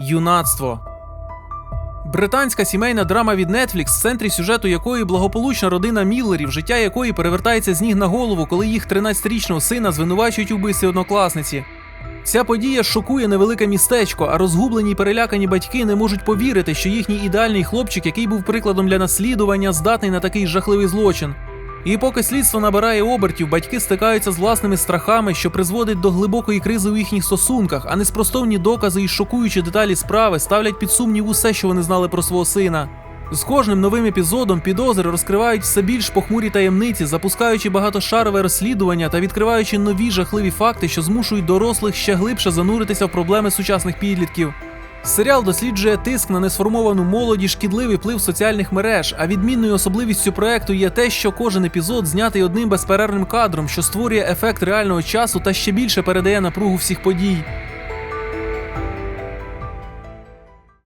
юнацтво. Британська сімейна драма від Netflix, в центрі сюжету якої благополучна родина Міллерів, життя якої перевертається з ніг на голову, коли їх 13-річного сина звинувачують у вбивстві однокласниці. Ця подія шокує невелике містечко, а розгублені й перелякані батьки не можуть повірити, що їхній ідеальний хлопчик, який був прикладом для наслідування, здатний на такий жахливий злочин. І поки слідство набирає обертів, батьки стикаються з власними страхами, що призводить до глибокої кризи у їхніх стосунках, а неспростовні докази і шокуючі деталі справи ставлять під сумнів усе, що вони знали про свого сина. З кожним новим епізодом підозри розкривають все більш похмурі таємниці, запускаючи багатошарове розслідування та відкриваючи нові жахливі факти, що змушують дорослих ще глибше зануритися в проблеми сучасних підлітків. Серіал досліджує тиск на несформовану молоді, шкідливий вплив соціальних мереж. А відмінною особливістю проекту є те, що кожен епізод знятий одним безперервним кадром, що створює ефект реального часу та ще більше передає напругу всіх подій.